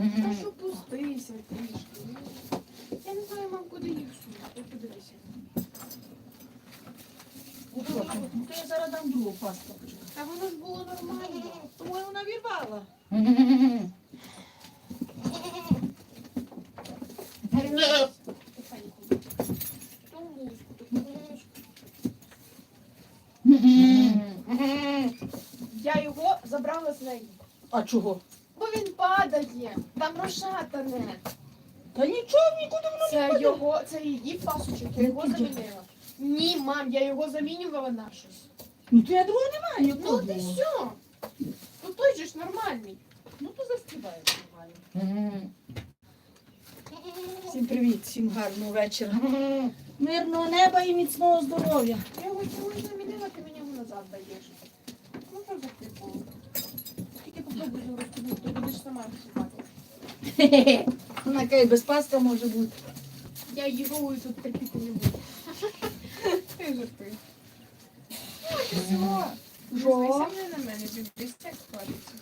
Та що пустися трішки. ну. Я не знаю, мам, куди їх сунути. Подивися. То я зараз дам другу пасту. Та воно ж було нормально. Тому я вона вірвала. Я його забрала з неї. А чого? Він падає. Там розшатане. Та нічого, нікуди воно не Це падає. його, це її пасочок, я його замінила. Ні, мам, я його замінювала на щось. Ну то я другого немає. Ну ти що? Ну той же ж нормальний. Ну то застріває нормально. Всім привіт, всім гарного вечора. Мирного неба і міцного здоров'я. Я його чомусь замінила, ти мені його назад даєш. Ну що за прикол? Тільки попробуй його розкинути, ти будеш сама шукати. Вона каже, без паста може бути. Я його тут терпіти не буду. Ти жартуєш. Ну, ти? Жо. Не на мене, дивись, як складиться.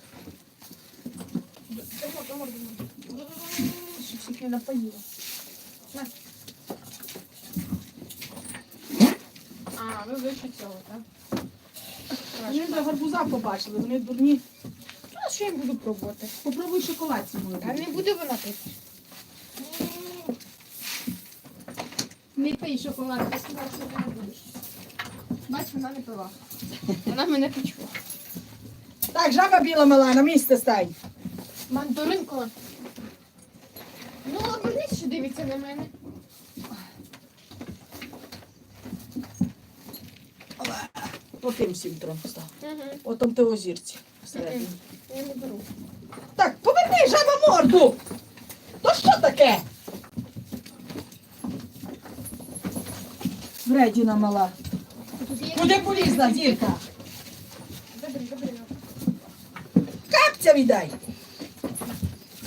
Дома, дома, дома. Щоб всіх не напоїла. На. А, ви вище цього, так? Вони до гарбуза побачили, вони дурні. Ну, що я буду пробувати? Попробуй шоколад мою. А не буде вона пити. Не пий шоколад, ти сказала, що ти не будеш. Бач, вона не пила. Вона мене почула. Так, жаба біла мала, на місце стань. Мандаринка. Ну, а вернись, що дивиться на мене. По тим всім трьом став. Угу. Отом ти озірці. всередині. Я не беру. Так, поверни жаба морду! То що таке? Вредіна мала. Куди полізла, зірка? Забери, забери. Капця віддай.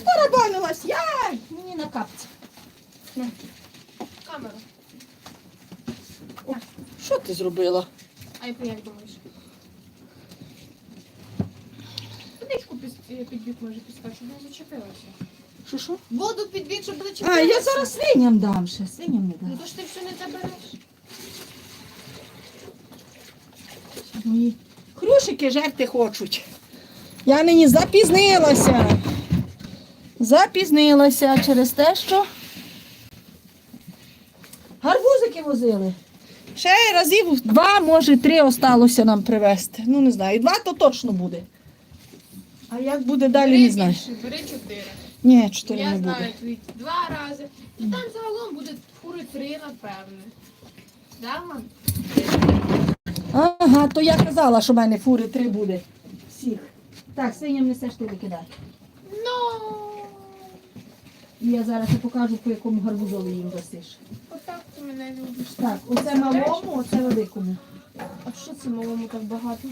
Тарабанилась, яй! Мені на капці. Камеру. Що ти зробила? А як думаєш? Водичку під, бік може піскати, щоб не зачепилася. Що що? Воду під бік, щоб не зачепилася. А, я зараз свиням дам ще, свиням не Ну дам. то ж ти все не забереш. Мої хрюшики жерти хочуть. Я нині запізнилася. Запізнилася через те, що гарбузики возили. Ще разів два, може, три осталося нам привезти. Ну, не знаю. Два то точно буде. А як буде далі, не знаю. більше, Бери чотири. Ні, чотири Я знаю, буде. твій два рази. Ну там загалом буде фури три, напевне. Да, мам? Ага, то я казала, що в мене фури три буде. Всіх. Так, свиням несеш ти викидай. Ну, І я зараз покажу, по якому гарбузові їм дасиш. отак ти мене любиш. Так, оце малому, оце великому. А що це малому так багато?